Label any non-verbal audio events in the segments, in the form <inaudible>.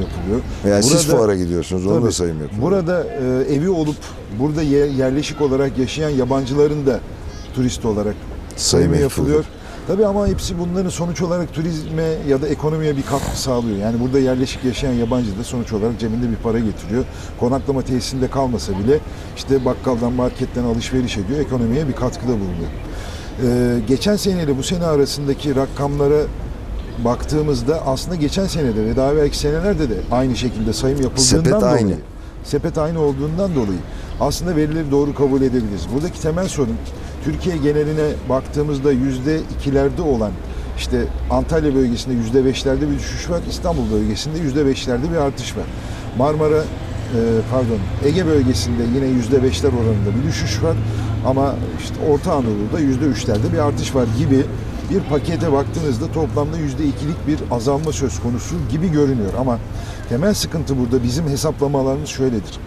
yapılıyor. Siz Burada- fuara gidiyorsunuz, onu da sayım yapıyor. Burada e, evi olup burada ye- yerleşik olarak yaşayan yabancıların da turist olarak sayımı Sayım yapılıyor. Tabii ama hepsi bunların sonuç olarak turizme ya da ekonomiye bir katkı sağlıyor. Yani burada yerleşik yaşayan yabancı da sonuç olarak cebinde bir para getiriyor. Konaklama tesisinde kalmasa bile işte bakkaldan, marketten alışveriş ediyor. Ekonomiye bir katkıda bulunuyor. Ee, geçen seneyle bu sene arasındaki rakamlara baktığımızda aslında geçen senede ve daha belki senelerde de aynı şekilde sayım yapıldığından Sepet dolayı aynı. sepet aynı olduğundan dolayı aslında verileri doğru kabul edebiliriz. Buradaki temel sorun Türkiye geneline baktığımızda yüzde ikilerde olan işte Antalya bölgesinde yüzde beşlerde bir düşüş var. İstanbul bölgesinde yüzde beşlerde bir artış var. Marmara e, pardon Ege bölgesinde yine yüzde beşler oranında bir düşüş var. Ama işte Orta Anadolu'da yüzde üçlerde bir artış var gibi bir pakete baktığınızda toplamda yüzde ikilik bir azalma söz konusu gibi görünüyor. Ama temel sıkıntı burada bizim hesaplamalarımız şöyledir.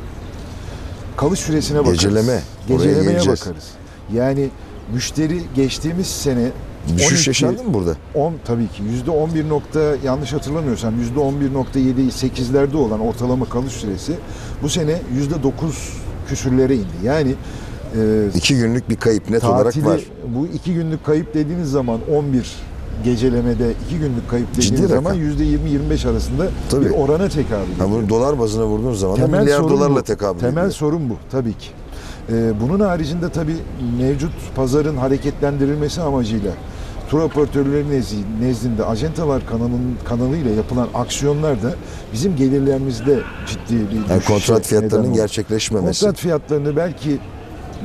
Kalış süresine bakarız. Geceleme. Gecelemeye bakarız. Yani müşteri geçtiğimiz sene Düşüş 12 yaşandı mı burada? 10 tabii ki yüzde 11 nokta yanlış hatırlamıyorsam yüzde 11.7 8'lerde olan ortalama kalış süresi bu sene yüzde 9 küsürlere indi. Yani e, İki günlük bir kayıp net olarak tatili var. bu iki günlük kayıp dediğiniz zaman 11 gecelemede iki günlük kayıp dediğiniz Ciddi zaman yüzde 20-25 arasında Tabii. bir orana tekabül ediyor. bunu dolar bazına vurduğun zaman Temel milyar dolarla bu. tekabül Temel ediyor. sorun bu tabii ki. Ee, bunun haricinde tabii mevcut pazarın hareketlendirilmesi amacıyla tur operatörleri nezdi- nezdinde acentalar kanalının kanalıyla yapılan aksiyonlar da bizim gelirlerimizde ciddi bir Yani kontrat fiyatlarının gerçekleşmemesi. Kontrat fiyatlarını belki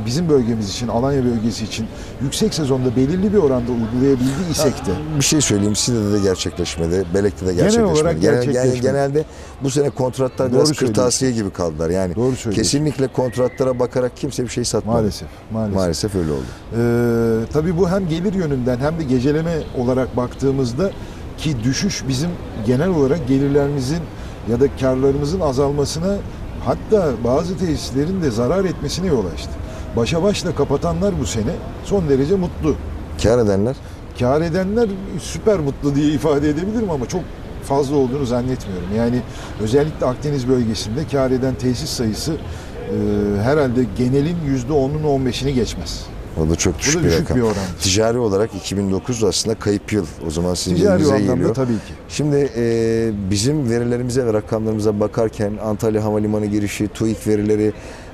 bizim bölgemiz için, Alanya bölgesi için yüksek sezonda belirli bir oranda uygulayabildiysek de Bir şey söyleyeyim Side'de de gerçekleşmedi, Belek'te de gerçekleşmedi. olarak Genel- gerçekleşmedi. genelde bu sene kontratlar biraz Doğru kırtasiye gibi kaldılar. Yani Doğru kesinlikle kontratlara bakarak kimse bir şey satmadı. maalesef maalesef. Maalesef öyle oldu. Ee, tabii bu hem gelir yönünden hem de geceleme olarak baktığımızda ki düşüş bizim genel olarak gelirlerimizin ya da karlarımızın azalmasına hatta bazı tesislerin de zarar etmesine yol açtı. Başa başla kapatanlar bu sene son derece mutlu. Kar edenler Kar edenler süper mutlu diye ifade edebilirim ama çok fazla olduğunu zannetmiyorum. Yani özellikle Akdeniz bölgesinde kar eden tesis sayısı e, herhalde genelin %10'unu 15'ini geçmez. o da çok düşük da bir rakam. bir oran. Ticari olarak 2009 aslında kayıp yıl. O zaman sizin Ticari elinize anlamda geliyor. tabii ki. Şimdi e, bizim verilerimize ve rakamlarımıza bakarken Antalya Havalimanı girişi, TÜİK verileri,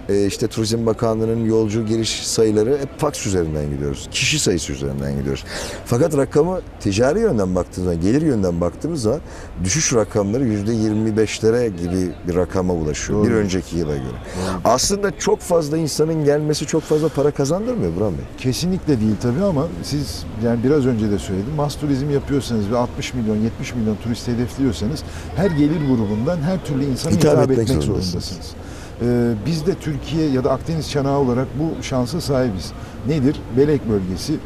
e, işte Turizm Bakanlığı'nın yolcu giriş sayıları hep fax üzerinden gidiyoruz. Kişi sayısı üzerinden gidiyoruz. Fakat rakamı ticari yönden baktığımız zaman, gelir yönden baktığımız zaman düşüş rakamları %25'lere gibi bir rakama ulaşıyor. Doğru. Bir önceki yıla göre. Aslında çok fazla insanın gelmesi çok fazla para kazandırmıyor Burhan Bey. Kesinlikle değil tabii ama siz yani biraz önce de söyledim. Mas turizm yapıyorsanız ve 60 milyon 70 milyon turist hedefliyorsanız her gelir grubundan her türlü insana Hitap hitap, etmek etmek, zorundasınız. zorundasınız. Ee, biz de Türkiye ya da Akdeniz çanağı olarak bu şansa sahibiz. Nedir? Belek bölgesi, e,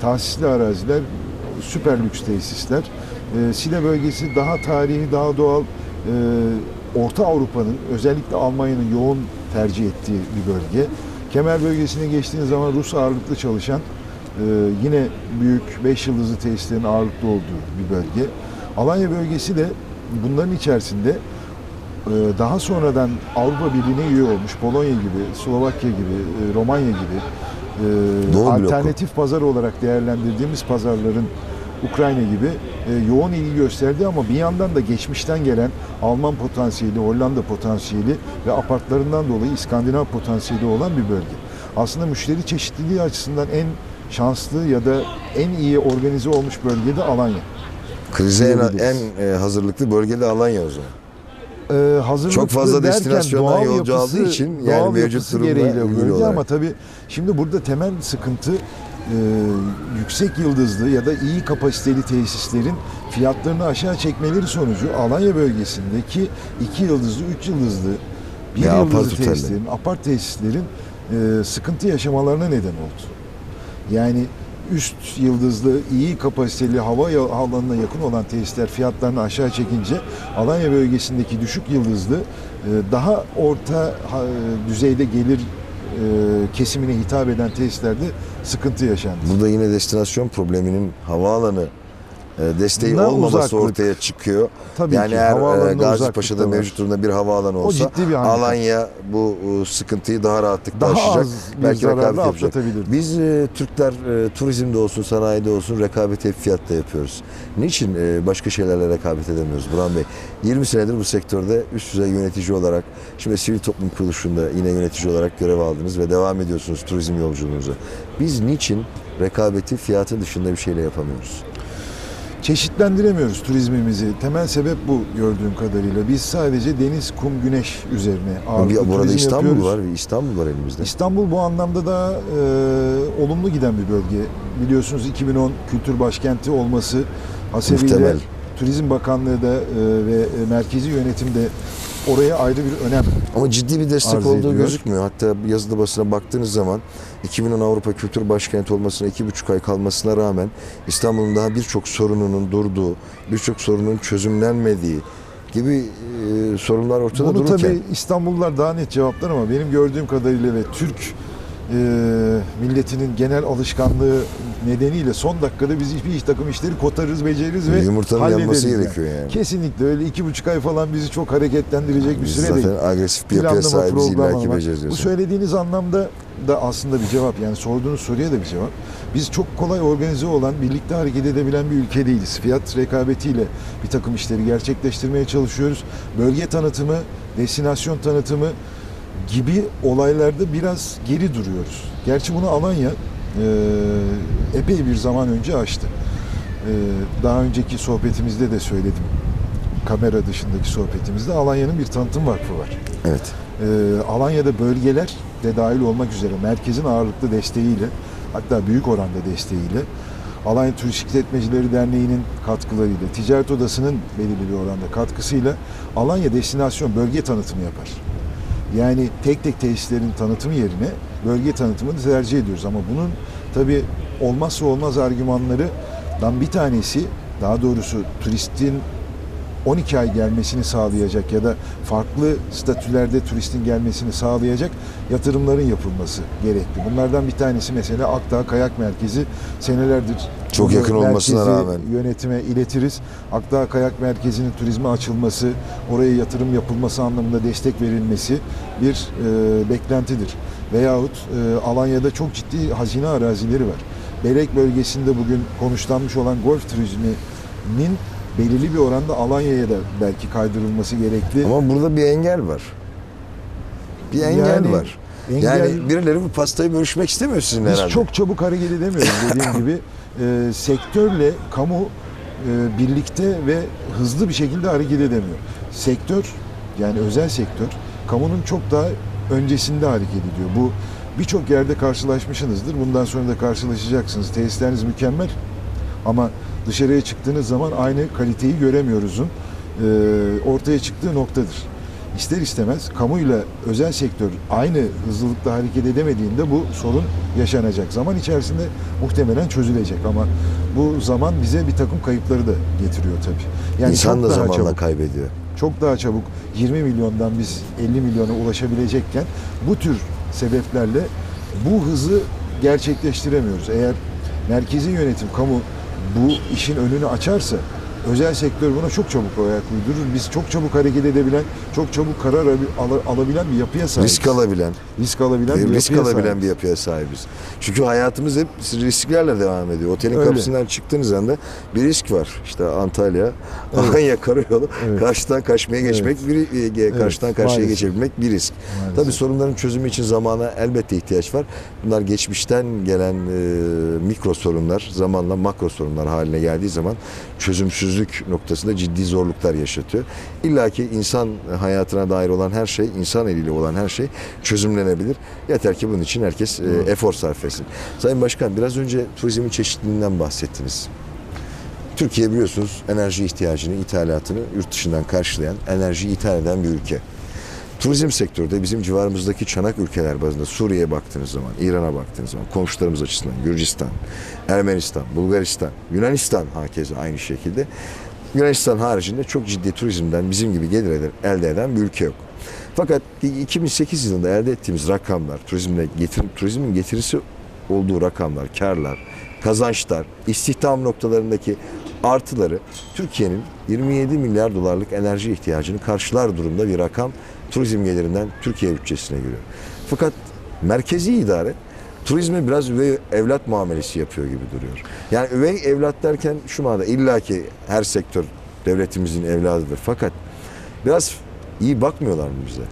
tahsisli araziler, süper lüks tesisler. E, Sile bölgesi daha tarihi, daha doğal, Orta Avrupa'nın özellikle Almanya'nın yoğun tercih ettiği bir bölge. Kemer bölgesine geçtiğiniz zaman Rus ağırlıklı çalışan yine büyük 5 yıldızlı tesislerin ağırlıklı olduğu bir bölge. Alanya bölgesi de bunların içerisinde daha sonradan Avrupa Birliği'ne üye olmuş Polonya gibi, Slovakya gibi, e, Romanya gibi e, Doğu bloku. alternatif pazar olarak değerlendirdiğimiz pazarların Ukrayna gibi e, yoğun ilgi gösterdi ama bir yandan da geçmişten gelen Alman potansiyeli, Hollanda potansiyeli ve apartlarından dolayı İskandinav potansiyeli olan bir bölge. Aslında müşteri çeşitliliği açısından en şanslı ya da en iyi organize olmuş bölge de Alanya. Krize en, hazırlıklı bölgede Alanya o zaman. Ee, hazırlıklı Çok fazla derken destinasyondan doğal yolcu yapısı- aldığı için yani doğal mevcut durumda gereğiyle olarak. ama tabii şimdi burada temel sıkıntı e, yüksek yıldızlı ya da iyi kapasiteli tesislerin fiyatlarını aşağı çekmeleri sonucu Alanya bölgesindeki iki yıldızlı, üç yıldızlı, bir apart yıldızlı tesislerin, apart tesislerin e, sıkıntı yaşamalarına neden oldu. Yani üst yıldızlı, iyi kapasiteli hava alanına yakın olan tesisler fiyatlarını aşağı çekince Alanya bölgesindeki düşük yıldızlı e, daha orta ha- düzeyde gelir e, kesimine hitap eden tesislerde sıkıntı yaşandı. Burada yine destinasyon probleminin havaalanı e, desteği Na olmaması uzaklık. ortaya çıkıyor. Tabii yani ki, eğer e, Gazipaşa'da mevcut durumda bir havaalanı O olsa ciddi bir. Alanya bu e, sıkıntıyı daha rahatlıkla Daha aşacak. Belki rekabet yapacak. Biz e, Türkler e, turizmde olsun, sanayide olsun rekabeti hep fiyatta yapıyoruz. Niçin e, başka şeylerle rekabet edemiyoruz Burhan Bey? 20 senedir bu sektörde üst düzey yönetici olarak, şimdi sivil toplum kuruluşunda yine yönetici olarak görev aldınız ve devam ediyorsunuz turizm yolculuğunuza. Biz niçin rekabeti fiyatı dışında bir şeyle yapamıyoruz? Çeşitlendiremiyoruz turizmimizi. Temel sebep bu gördüğüm kadarıyla. Biz sadece deniz, kum, güneş üzerine ağırlıklı Bir, burada İstanbul yapıyoruz. var, İstanbul var elimizde. İstanbul bu anlamda da e, olumlu giden bir bölge. Biliyorsunuz 2010 kültür başkenti olması hasebiyle. Turizm Bakanlığı da e, ve merkezi yönetim de oraya ayrı bir önem Ama ciddi bir destek olduğu ediyor. gözükmüyor. Hatta yazılı basına baktığınız zaman 2010 Avrupa Kültür Başkenti olmasına iki buçuk ay kalmasına rağmen İstanbul'un daha birçok sorununun durduğu, birçok sorunun çözümlenmediği gibi e, sorunlar ortada Bunu dururken tabii İstanbullular daha net cevaplar ama benim gördüğüm kadarıyla ve Türk e, milletinin genel alışkanlığı nedeniyle son dakikada biz bir takım işleri kotarırız, beceririz ve yumurtanın yanması yani. gerekiyor yani. Kesinlikle öyle iki buçuk ay falan bizi çok hareketlendirecek bir Biz süre zaten değil. agresif bir yapıya sahibiz illaki beceririz. Bu söylediğiniz anlamda da aslında bir cevap. Yani sorduğunuz soruya da bir cevap. Biz çok kolay organize olan, birlikte hareket edebilen bir ülke değiliz. Fiyat rekabetiyle bir takım işleri gerçekleştirmeye çalışıyoruz. Bölge tanıtımı, destinasyon tanıtımı gibi olaylarda biraz geri duruyoruz. Gerçi bunu Alanya e, epey bir zaman önce açtı. E, daha önceki sohbetimizde de söyledim. Kamera dışındaki sohbetimizde Alanya'nın bir tanıtım vakfı var. Evet. Ee, Alanya'da bölgeler de dahil olmak üzere merkezin ağırlıklı desteğiyle hatta büyük oranda desteğiyle Alanya Turistik İşletmecileri Derneği'nin katkılarıyla, Ticaret Odası'nın belirli bir oranda katkısıyla Alanya destinasyon bölge tanıtımı yapar. Yani tek tek tesislerin tanıtımı yerine bölge tanıtımını tercih ediyoruz. Ama bunun tabi olmazsa olmaz argümanlarından bir tanesi daha doğrusu turistin 12 ay gelmesini sağlayacak ya da farklı statülerde turistin gelmesini sağlayacak yatırımların yapılması gerekli. Bunlardan bir tanesi mesela Akdağ Kayak Merkezi senelerdir Çok yakın olmasına rağmen. yönetime iletiriz. Akdağ Kayak Merkezi'nin turizme açılması, oraya yatırım yapılması anlamında destek verilmesi bir e, beklentidir. Veyahut e, Alanya'da çok ciddi hazine arazileri var. Belek bölgesinde bugün konuşlanmış olan golf turizminin belirli bir oranda Alanya'ya da belki kaydırılması gerekli. Ama burada bir engel var. Bir engel Yani var. engel- Yani birileri bu pastayı bölüşmek istemiyor sizinle Biz herhalde. çok çabuk hareket edemiyoruz dediğim <laughs> gibi. E, sektörle kamu e, birlikte ve hızlı bir şekilde hareket edemiyor. Sektör yani özel sektör kamunun çok daha öncesinde hareket ediyor. Bu birçok yerde karşılaşmışsınızdır. Bundan sonra da karşılaşacaksınız. Tesisleriniz mükemmel ama dışarıya çıktığınız zaman aynı kaliteyi göremiyoruzun e, ortaya çıktığı noktadır. İster istemez kamuyla özel sektör aynı hızlılıkta hareket edemediğinde bu sorun yaşanacak. Zaman içerisinde muhtemelen çözülecek ama bu zaman bize bir takım kayıpları da getiriyor tabii. Yani İnsan da zamanla çabuk, kaybediyor. çok daha çabuk 20 milyondan biz 50 milyona ulaşabilecekken bu tür sebeplerle bu hızı gerçekleştiremiyoruz. Eğer merkezi yönetim, kamu bu işin önünü açarsa özel sektör buna çok çabuk ayak uydurur. Biz çok çabuk hareket edebilen, çok çabuk karar al- al- alabilen bir yapıya sahibiz. Risk alabilen, risk alabilen bir risk yapıya alabilen sahibiz. bir yapıya sahibiz. Çünkü hayatımız hep risklerle devam ediyor. Otelin Öyle. kapısından çıktığınız anda bir risk var. İşte Antalya, Alanya karayolu, Evet. karşıdan karşıya geçmek, bir, e, karşıdan karşıya maalesef. geçebilmek bir risk. Maalesef. Tabii sorunların çözümü için zamana elbette ihtiyaç var. Bunlar geçmişten gelen e, mikro sorunlar zamanla makro sorunlar haline geldiği zaman çözümsüzlük noktasında ciddi zorluklar yaşatıyor. İlla ki insan hayatına dair olan her şey, insan eliyle olan her şey çözümlenebilir. Yeter ki bunun için herkes e, efor sarf etsin. Sayın Başkan biraz önce turizmin çeşitliliğinden bahsettiniz. Türkiye biliyorsunuz enerji ihtiyacını, ithalatını yurt dışından karşılayan, enerji ithal eden bir ülke. Turizm sektörde bizim civarımızdaki çanak ülkeler bazında Suriye'ye baktığınız zaman, İran'a baktığınız zaman, komşularımız açısından Gürcistan, Ermenistan, Bulgaristan, Yunanistan hakeza aynı şekilde. Yunanistan haricinde çok ciddi turizmden bizim gibi gelir elde eden bir ülke yok. Fakat 2008 yılında elde ettiğimiz rakamlar, turizmle getir, turizmin getirisi olduğu rakamlar, karlar, kazançlar, istihdam noktalarındaki artıları Türkiye'nin 27 milyar dolarlık enerji ihtiyacını karşılar durumda bir rakam turizm gelirinden Türkiye bütçesine giriyor. Fakat merkezi idare turizme biraz üvey evlat muamelesi yapıyor gibi duruyor. Yani üvey evlat derken şu manada illaki her sektör devletimizin evladıdır. Fakat biraz iyi bakmıyorlar mı bize?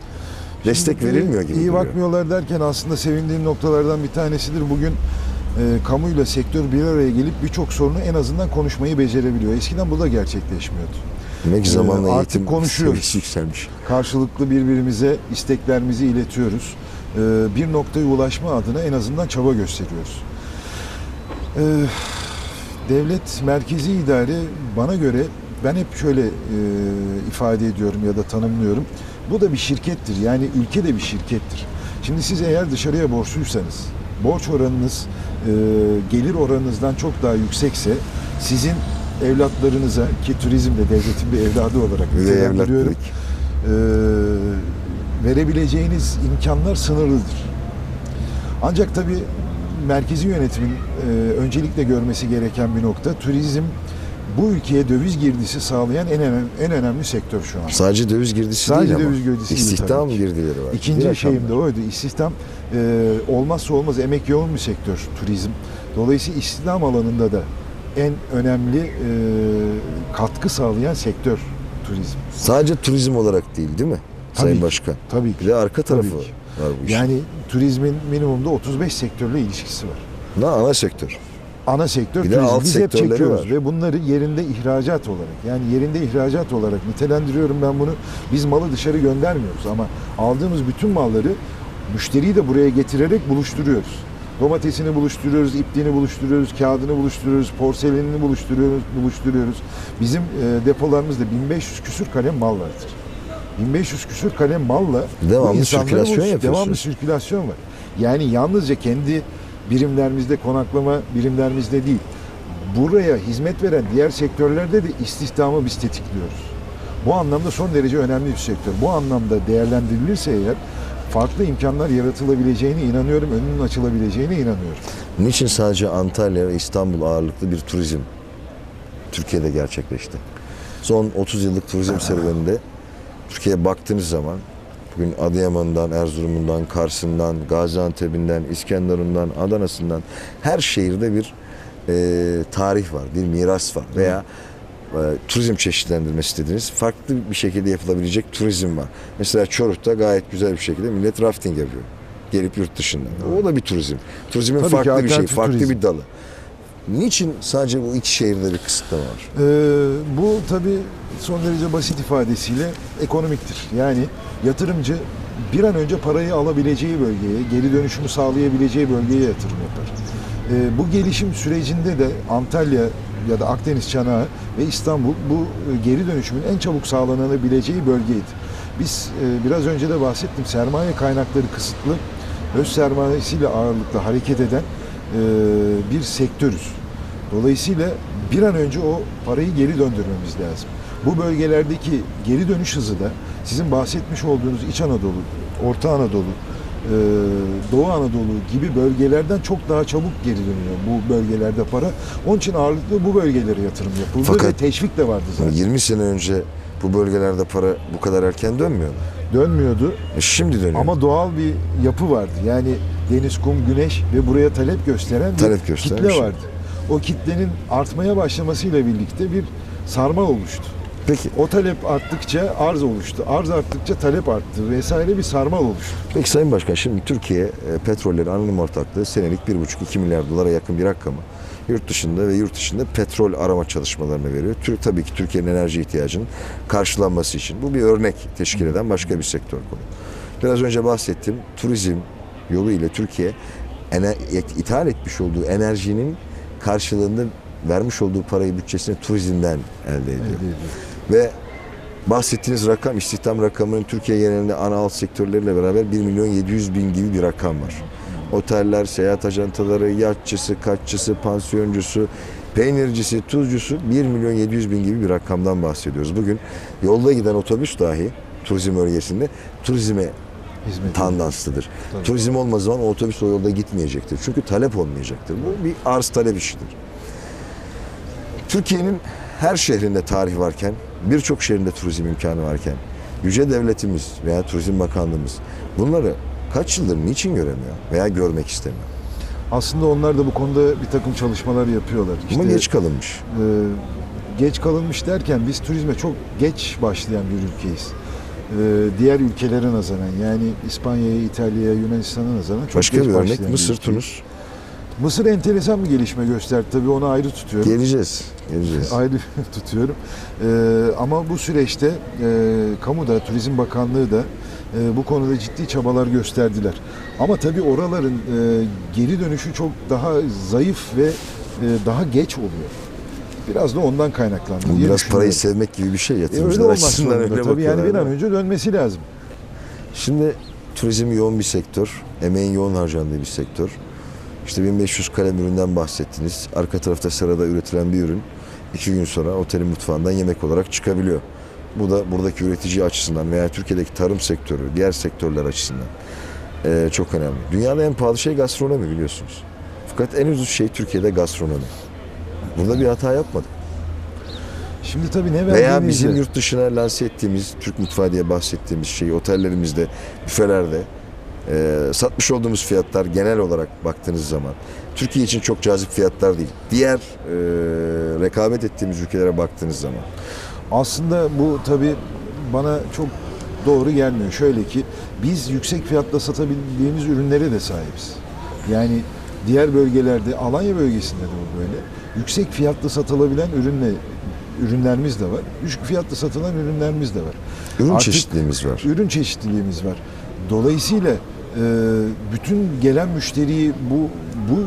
Destek Şimdi verilmiyor gibi İyi duruyor. bakmıyorlar derken aslında sevindiğim noktalardan bir tanesidir. Bugün e, kamuyla sektör bir araya gelip birçok sorunu en azından konuşmayı becerebiliyor. Eskiden bu da gerçekleşmiyordu. Demek Ee, zamanla artık eğitim konuşuyoruz. yükselmiş. Karşılıklı birbirimize isteklerimizi iletiyoruz. E, bir noktaya ulaşma adına en azından çaba gösteriyoruz. E, devlet merkezi idare bana göre ben hep şöyle e, ifade ediyorum ya da tanımlıyorum. Bu da bir şirkettir. Yani ülke de bir şirkettir. Şimdi siz eğer dışarıya borçluysanız, borç oranınız e, gelir oranınızdan çok daha yüksekse sizin evlatlarınıza ki turizm de devletin bir evladı olarak nitelendiriyorum, e, verebileceğiniz imkanlar sınırlıdır. Ancak tabii merkezi yönetimin e, öncelikle görmesi gereken bir nokta turizm bu ülkeye döviz girdisi sağlayan en önemli, en önemli sektör şu an. Sadece döviz girdisi Sadece değil ama. döviz girdisi değil İstihdam ki. girdileri var. Bir İkinci rakam şeyim de oydu. İstihdam e, olmazsa olmaz emek yoğun bir sektör turizm. Dolayısıyla istihdam alanında da en önemli e, katkı sağlayan sektör turizm. Sadece turizm olarak değil değil mi? Tabii Sayın ki. Başkan. Tabii Bir ki. de arka tarafı Tabii ki. var bu işin. Yani turizmin minimumda 35 sektörle ilişkisi var. Ne ana sektör. ana sektör Bir turizm. alt Biz hep çekiyoruz var. ve bunları yerinde ihracat olarak yani yerinde ihracat olarak nitelendiriyorum ben bunu. Biz malı dışarı göndermiyoruz ama aldığımız bütün malları müşteriyi de buraya getirerek buluşturuyoruz. Domatesini buluşturuyoruz, ipliğini buluşturuyoruz, kağıdını buluşturuyoruz, porselenini buluşturuyoruz, buluşturuyoruz. Bizim e, depolarımızda 1500 küsür kalem mal vardır. 1500 küsür kalem malla Devamlı sirkülasyon yapıyorsunuz. Devamlı sirkülasyon var. Yani yalnızca kendi birimlerimizde konaklama birimlerimizde değil. Buraya hizmet veren diğer sektörlerde de istihdamı biz tetikliyoruz. Bu anlamda son derece önemli bir sektör. Bu anlamda değerlendirilirse eğer farklı imkanlar yaratılabileceğine inanıyorum, önünün açılabileceğine inanıyorum. Niçin sadece Antalya ve İstanbul ağırlıklı bir turizm Türkiye'de gerçekleşti? Son 30 yıllık turizm <laughs> serüveninde Türkiye'ye baktığınız zaman bugün Adıyaman'dan, Erzurum'undan, Kars'ından, Gaziantep'inden, İskenderun'dan, Adana'sından her şehirde bir e, tarih var, bir miras var veya e, turizm çeşitlendirmesi dediğiniz farklı bir şekilde yapılabilecek turizm var. Mesela Çoruk'ta gayet güzel bir şekilde millet rafting yapıyor. Gelip yurt dışından. O da bir turizm. Turizmin Tabii ki farklı bir şey, farklı turizm. bir dalı. Niçin sadece bu iki şehirde bir kısıtlama var? Ee, bu tabii son derece basit ifadesiyle ekonomiktir. Yani yatırımcı bir an önce parayı alabileceği bölgeye, geri dönüşümü sağlayabileceği bölgeye yatırım yapar. Ee, bu gelişim sürecinde de Antalya ya da Akdeniz Çanağı ve İstanbul bu e, geri dönüşümün en çabuk sağlanabileceği bölgeydi. Biz e, biraz önce de bahsettim sermaye kaynakları kısıtlı, öz sermayesiyle ağırlıklı hareket eden e, bir sektörüz. Dolayısıyla bir an önce o parayı geri döndürmemiz lazım. Bu bölgelerdeki geri dönüş hızı da sizin bahsetmiş olduğunuz İç Anadolu, Orta Anadolu, e, Doğu Anadolu gibi bölgelerden çok daha çabuk geri dönüyor bu bölgelerde para. Onun için ağırlıklı bu bölgelere yatırım yapıldı Fakat- ve teşvik de vardı zaten. 20 sene önce bu bölgelerde para bu kadar erken dönmüyor mu? Dönmüyordu E şimdi dönüyor. ama doğal bir yapı vardı. Yani deniz, kum, güneş ve buraya talep gösteren bir gösteren kitle şey. vardı. O kitlenin artmaya başlamasıyla birlikte bir sarmal oluştu. Peki, O talep arttıkça arz oluştu. Arz arttıkça talep arttı vesaire bir sarmal oluştu. peki Sayın Başkan şimdi Türkiye e, petrolleri anonim ortaklığı senelik 1,5-2 milyar dolara yakın bir rakamı yurt dışında ve yurt dışında petrol arama çalışmalarına veriyor. Türk tabii ki Türkiye'nin enerji ihtiyacının karşılanması için. Bu bir örnek teşkil eden başka bir sektör konu. Biraz önce bahsettim. Turizm yolu ile Türkiye ithal etmiş olduğu enerjinin karşılığında vermiş olduğu parayı bütçesini turizmden elde ediyor. Ve bahsettiğiniz rakam istihdam rakamının Türkiye genelinde ana alt sektörleriyle beraber 1 milyon 700 bin gibi bir rakam var. Oteller, seyahat ajantaları, yatçısı, kaççısı, pansiyoncusu, peynircisi, tuzcusu 1 milyon 700 bin gibi bir rakamdan bahsediyoruz. Bugün yolda giden otobüs dahi turizm bölgesinde turizme Hizmet tandanslıdır. Tabii. Turizm olmadığı zaman o otobüs o yolda gitmeyecektir. Çünkü talep olmayacaktır. Bu bir arz talep işidir. Türkiye'nin her şehrinde tarih varken, birçok şehrinde turizm imkanı varken, yüce devletimiz veya Turizm Bakanlığımız bunları kaç yıldır niçin göremiyor veya görmek istemiyor? Aslında onlar da bu konuda bir takım çalışmalar yapıyorlar. Ama İşte, geç kalınmış. e, geç kalınmış derken biz turizme çok geç başlayan bir ülkeyiz. E, diğer ülkelere nazaran yani İspanya'ya, İtalya'ya, Yunanistan'a nazaran çok Başka geç bir örnek Mısır, ülkeyiz. Tunus. Mısır enteresan bir gelişme gösterdi. Tabii onu ayrı tutuyorum. Geleceğiz. Geleceğiz. <laughs> ayrı <laughs> tutuyorum. Ee, ama bu süreçte e, kamuda, Turizm Bakanlığı da e, bu konuda ciddi çabalar gösterdiler. Ama tabii oraların e, geri dönüşü çok daha zayıf ve e, daha geç oluyor. Biraz da ondan kaynaklandı Bu biraz parayı sevmek gibi bir şey E, öyle yatırımcılar olmak açısından öyle Tabii yani bir an önce dönmesi lazım. Şimdi turizm yoğun bir sektör, emeğin yoğun harcandığı bir sektör. İşte 1500 kalem üründen bahsettiniz. Arka tarafta sırada üretilen bir ürün iki gün sonra otelin mutfağından yemek olarak çıkabiliyor. Bu da buradaki üretici açısından veya Türkiye'deki tarım sektörü, diğer sektörler açısından eee, çok önemli. Dünyada en pahalı şey gastronomi biliyorsunuz. Fakat en ucuz şey Türkiye'de gastronomi. Burada bir hata yapmadık. Şimdi tabii ne Veya bizim yurt dışına lanse ettiğimiz Türk mutfağı diye bahsettiğimiz şeyi otellerimizde, büfelerde e, satmış olduğumuz fiyatlar genel olarak baktığınız zaman Türkiye için çok cazip fiyatlar değil. Diğer e, rekabet ettiğimiz ülkelere baktığınız zaman. Aslında bu tabii bana çok doğru gelmiyor. Şöyle ki biz yüksek fiyatla satabildiğimiz ürünlere de sahibiz. Yani diğer bölgelerde, Alanya bölgesinde de bu böyle. Yüksek fiyatla satılabilen ürünle ürünlerimiz de var. Düşük fiyatla satılan ürünlerimiz de var. Ürün Artık çeşitliliğimiz var. Ürün çeşitliliğimiz var. Dolayısıyla bütün gelen müşteriyi bu bu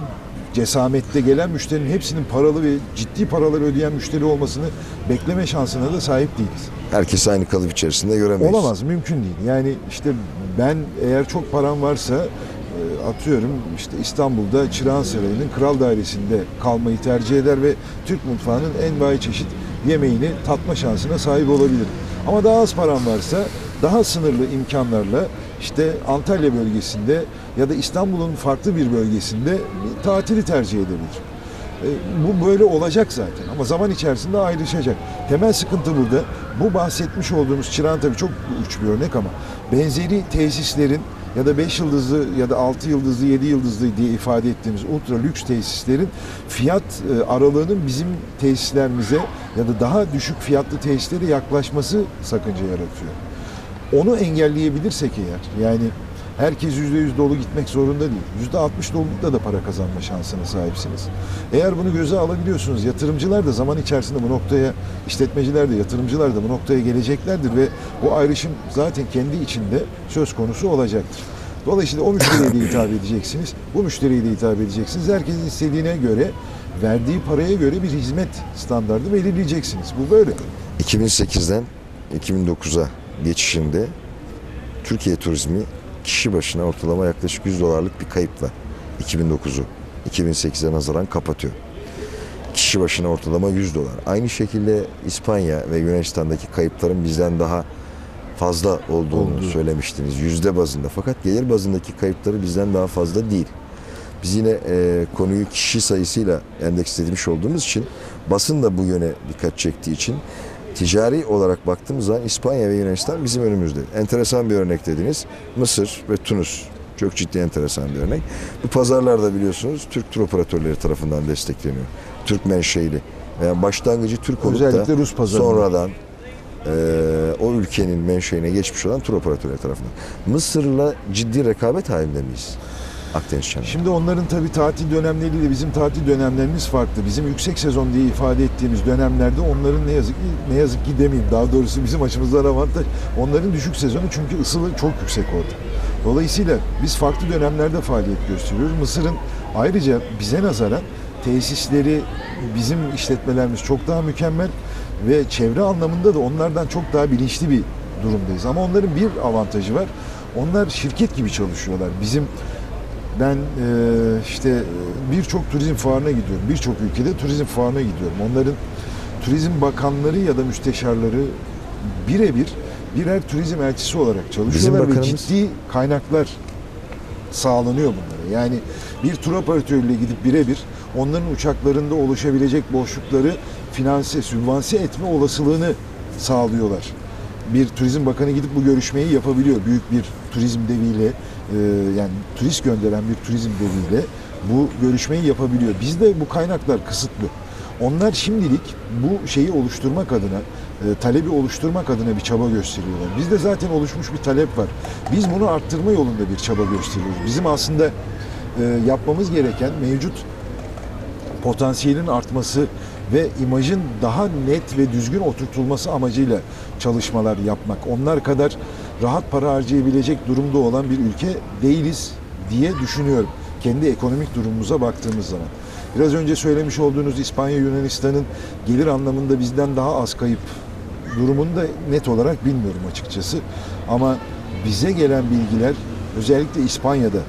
cesamette gelen müşterinin hepsinin paralı ve ciddi paralar ödeyen müşteri olmasını bekleme şansına da sahip değiliz. Herkes aynı kalıp içerisinde göremeyiz. Olamaz, mümkün değil. Yani işte ben eğer çok param varsa e, atıyorum işte İstanbul'da Çırağan Sarayı'nın kral dairesinde kalmayı tercih eder ve Türk mutfağının en bayi çeşit yemeğini tatma şansına sahip olabilirim. Ama daha az param varsa daha sınırlı imkanlarla işte Antalya bölgesinde ya da İstanbul'un farklı bir bölgesinde tatili tercih edebilirim. E, Bu böyle olacak zaten ama zaman içerisinde ayrışacak. Temel sıkıntı burada. Bu bahsetmiş olduğumuz Çırağan tabii çok uç bir örnek ama benzeri tesislerin ya da 5 yıldızlı ya da 6 yıldızlı 7 yıldızlı diye ifade ettiğimiz ultra lüks tesislerin fiyat e, aralığının bizim tesislerimize ya da daha düşük fiyatlı tesislere yaklaşması sakınca yaratıyor. Onu engelleyebilirsek eğer yani herkes %100 dolu gitmek zorunda değil. %60 dolulukla da para kazanma şansına sahipsiniz. Eğer bunu göze alabiliyorsunuz yatırımcılar da zaman içerisinde bu noktaya işletmeciler de yatırımcılar da bu noktaya geleceklerdir ve bu ayrışım zaten kendi içinde söz konusu olacaktır. Dolayısıyla o müşteriye de hitap edeceksiniz. Bu müşteriye de hitap edeceksiniz. Herkesin istediğine göre verdiği paraya göre bir hizmet standardı belirleyeceksiniz. Bu böyle. 2008'den 2009'a geçişinde Türkiye turizmi kişi başına ortalama yaklaşık 100 dolarlık bir kayıpla 2009'u 2008'e nazaran kapatıyor. Kişi başına ortalama 100 dolar. Aynı şekilde İspanya ve Yunanistan'daki kayıpların bizden daha fazla olduğunu Olduğu. söylemiştiniz yüzde bazında. Fakat gelir bazındaki kayıpları bizden daha fazla değil. Biz yine e, konuyu kişi sayısıyla endekslemiş olduğumuz için basın da bu yöne dikkat çektiği için ticari olarak baktığımız zaman İspanya ve Yunanistan bizim önümüzde. Enteresan bir örnek dediniz. Mısır ve Tunus. Çok ciddi enteresan bir örnek. Bu pazarlarda biliyorsunuz Türk tur operatörleri tarafından destekleniyor. Türk menşeili. Yani başlangıcı Türk olup Özellikle da Rus pazarında. sonradan e, o ülkenin menşeine geçmiş olan tur operatörleri tarafından. Mısır'la ciddi rekabet halinde miyiz? Akdeniz Çanağı. Şimdi onların tabii tatil dönemleriyle bizim tatil dönemlerimiz farklı. Bizim yüksek sezon diye ifade ettiğimiz dönemlerde onların ne yazık ki ne yazık ki demeyeyim daha doğrusu bizim açımızdan avantaj. Onların düşük sezonu çünkü ısılı çok yüksek orada. Dolayısıyla biz farklı dönemlerde faaliyet gösteriyoruz. Mısır'ın ayrıca bize nazaran tesisleri bizim işletmelerimiz çok daha mükemmel ve çevre anlamında da onlardan çok daha bilinçli bir durumdayız. Ama onların bir avantajı var. Onlar şirket gibi çalışıyorlar. Bizim ben e, işte birçok turizm fuarına gidiyorum. Birçok ülkede turizm fuarına gidiyorum. Onların turizm bakanları ya da müsteşarları birebir birer turizm elçisi olarak çalışıyorlar ve bakanımız- ciddi kaynaklar sağlanıyor bunlara. Yani bir tur operatörüyle gidip birebir onların uçaklarında oluşabilecek boşlukları finanse, sübvanse etme olasılığını sağlıyorlar. Bir turizm bakanı gidip bu görüşmeyi yapabiliyor. Büyük bir turizm deviyle e, yani turist gönderen bir turizm deviyle bu görüşmeyi yapabiliyor. Bizde bu kaynaklar kısıtlı. Onlar şimdilik bu şeyi oluşturmak adına, e, talebi oluşturmak adına bir çaba gösteriyorlar. Bizde zaten oluşmuş bir talep var. Biz bunu arttırma yolunda bir çaba gösteriyoruz. Bizim aslında e, yapmamız gereken mevcut potansiyelin artması ve imajın daha net ve düzgün oturtulması amacıyla çalışmalar yapmak. Onlar kadar rahat para harcayabilecek durumda olan bir ülke değiliz diye düşünüyorum. Kendi ekonomik durumumuza baktığımız zaman. Biraz önce söylemiş olduğunuz İspanya Yunanistan'ın gelir anlamında bizden daha az kayıp durumunu da net olarak bilmiyorum açıkçası. Ama bize gelen bilgiler özellikle İspanya'da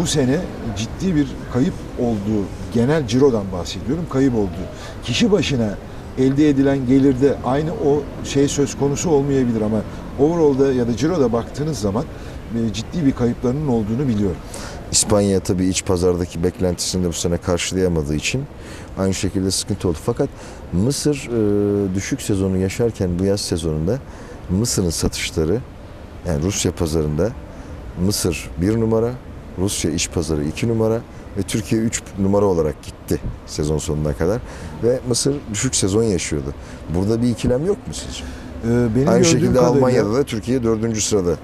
bu sene ciddi bir kayıp olduğu, genel cirodan bahsediyorum, kayıp olduğu. Kişi başına elde edilen gelirde aynı o şey söz konusu olmayabilir ama overall'da ya da ciroda baktığınız zaman e, ciddi bir kayıplarının olduğunu biliyorum. İspanya tabii iç pazardaki beklentisini de bu sene karşılayamadığı için aynı şekilde sıkıntı oldu. Fakat Mısır e, düşük sezonu yaşarken bu yaz sezonunda Mısır'ın satışları yani Rusya pazarında Mısır bir numara, Rusya iç pazarı iki numara ve Türkiye üç numara olarak gitti sezon sonuna kadar ve Mısır düşük sezon yaşıyordu. Burada bir ikilem yok mu sizce? E, Benim Aynı şekilde kadarıyla- Almanya'da da Türkiye dördüncü sırada.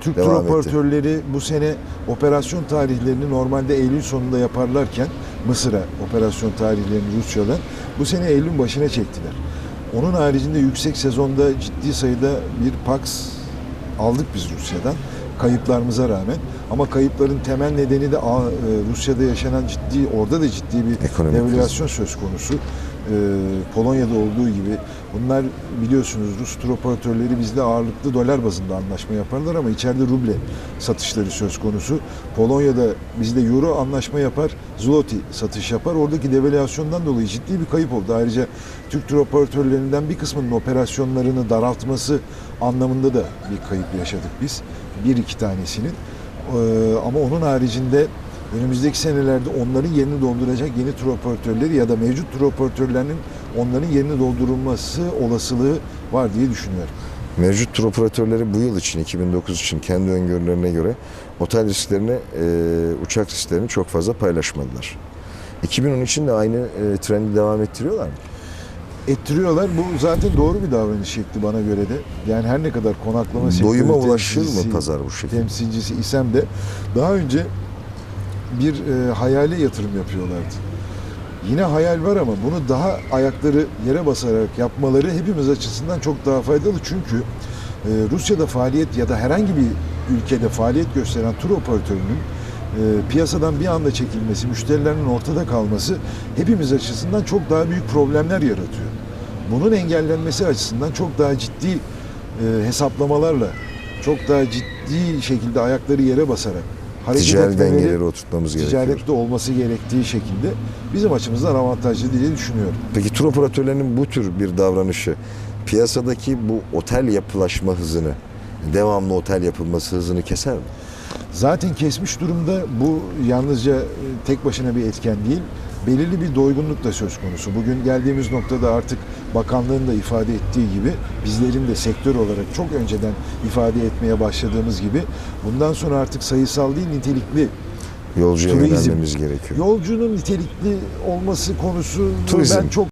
Türk tur etti. operatörleri bu sene operasyon tarihlerini normalde Eylül sonunda yaparlarken Mısır'a operasyon tarihlerini Rusya'dan bu sene Eylül başına çektiler. Onun haricinde yüksek sezonda ciddi sayıda bir PAX aldık biz Rusya'dan kayıplarımıza rağmen. Ama kayıpların temel nedeni de e, Rusya'da yaşanan ciddi, orada da ciddi bir Ekonomik devalüasyon söz konusu. Ee, Polonya'da olduğu gibi bunlar biliyorsunuz Rus tur operatörleri bizde ağırlıklı dolar bazında anlaşma yaparlar ama içeride ruble satışları söz konusu. Polonya'da bizde euro anlaşma yapar, zloty satış yapar. Oradaki devalüasyondan dolayı ciddi bir kayıp oldu. Ayrıca Türk tur operatörlerinden bir kısmının operasyonlarını daraltması anlamında da bir kayıp yaşadık biz. Bir iki tanesinin. Ee, ama onun haricinde önümüzdeki senelerde onların yerini dolduracak yeni tur operatörleri ya da mevcut tur operatörlerinin onların yerini doldurulması olasılığı var diye düşünüyorum. Mevcut tur operatörleri bu yıl için 2009 için kendi öngörülerine göre otel risklerini, e, uçak risklerini çok fazla paylaşmadılar. 2010 için de aynı e, trendi devam ettiriyorlar mı? Ettiriyorlar. Bu zaten doğru bir davranış şekli bana göre de. Yani her ne kadar konaklama sektörü Doyuma ulaşır mı pazar bu şekilde? temsilcisi isem de daha önce bir e, hayale yatırım yapıyorlardı. Yine hayal var ama bunu daha ayakları yere basarak yapmaları hepimiz açısından çok daha faydalı. Çünkü e, Rusya'da faaliyet ya da herhangi bir ülkede faaliyet gösteren tur operatörünün e, piyasadan bir anda çekilmesi, müşterilerinin ortada kalması hepimiz açısından çok daha büyük problemler yaratıyor. Bunun engellenmesi açısından çok daha ciddi e, hesaplamalarla, çok daha ciddi şekilde ayakları yere basarak hareket Ticari etmeleri- dengeleri oturtmamız gerekiyor. ticarette olması gerektiği şekilde bizim açımızdan avantajlı diye düşünüyorum. Peki tur operatörlerinin bu tür bir davranışı piyasadaki bu otel yapılaşma hızını, devamlı otel yapılması hızını keser mi? Zaten kesmiş durumda bu yalnızca e, tek başına bir etken değil. Belirli bir doygunluk da söz konusu. Bugün geldiğimiz noktada artık bakanlığın da ifade ettiği gibi bizlerin de sektör olarak çok önceden ifade etmeye başladığımız gibi bundan sonra artık sayısal değil nitelikli Yolcuya Turizm. yönelmemiz gerekiyor. Yolcunun nitelikli olması konusu Turizm. ben çok